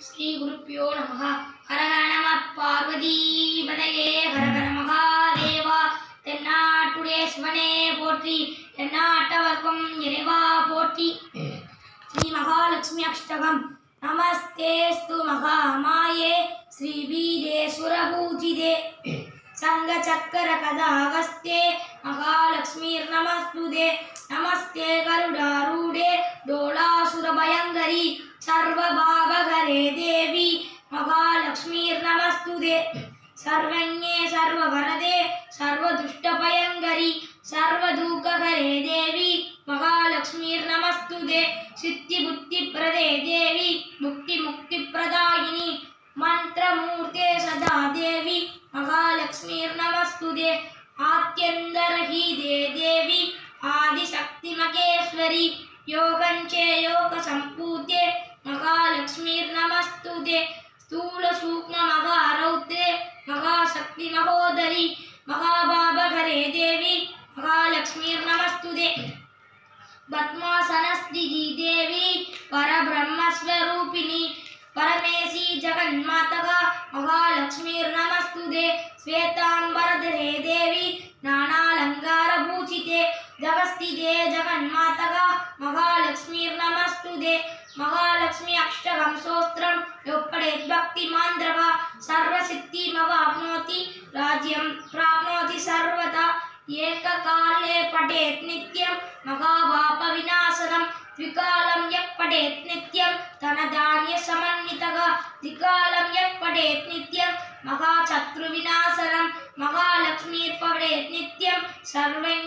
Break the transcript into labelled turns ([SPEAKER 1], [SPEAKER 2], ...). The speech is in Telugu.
[SPEAKER 1] ஸ்ரீ குருப்பியோ நமக ஹரஹர நம பார்வதிபதையே ஹரஹர மகாதேவா தென்னாட்டுடைய சிவனே போற்றி தென்னாட்டவர்க்கம் இறைவா போற்றி. ஸ்ரீ மகாலட்சுமி அஷ்டகம் நமஸ்தேஸ்து மகாமாயே ஸ்ரீ வீரேஸ்வரபூஜிதே சங்க சக்கர கதா அகஸ்தே நமஸ்துதே நமஸ்தே கருடாரூடே டோலாசுர பயங்கரி சர்வ సర్వభావగరే దేవి? మహాలక్ష్మీర్నమస్తుదే సర్వజ్ఞే సర్వవరదే సర్వదుష్టభయంకరి సర్వదూకగరే దేవి. మహాలక్ష్మీర్నమస్తుదే సిద్ధిబుద్ధిప్రదే దేవి. ముక్తిముక్తిప్రదాయిని మంత్రమూర్తే సదా దేవి. మహాలక్ష్మీర్నమస్తుదే ఆత్యందరహీదే దేవి. ఆదిశక్తిమకేశ్వరి యోగంచే యోగ సంపూతే మహాలక్ష్మీర్నమస్తుదే. స్థూల సూక్ష్మ మహారౌద్రే మహాశక్తి మహోదరి. మహాబాబహరే దేవి. మహాలక్ష్మీర్నమస్తుదే. పద్మాసనస్థితి దేవి. పరబ్రహ్మస్వరూపిణి. పరమేశి జగన్మాతగా. మహాలక్ష్మీర్నమస్తుదే. శ్వేతాంబరధరే దేవి. నానాలంకారభూషితే జగస్థితే జగన్మాతగా. మహాలక్ష్మీర్నమస్తుదే. మహా అష్టకం స్తోత్రం యొప్పడేత్ భక్తిమాంద్రగా సర్వసిద్ధిమవాప్నోతి రాజ్యం ప్రాప్నోతి సర్వదా. ఏకకాలే పఠేత్ నిత్యం మహాపాప వినాశనం ద్వికాలం యః పఠేత్ నిత్యం ధనధాన్య సమన్వితగా ద్వికాలం యః పఠేత్ నిత్యం మహాశత్రు వినాశనం మహాలక్ష్మీర్ పఠేత్ నిత్యం సర్వం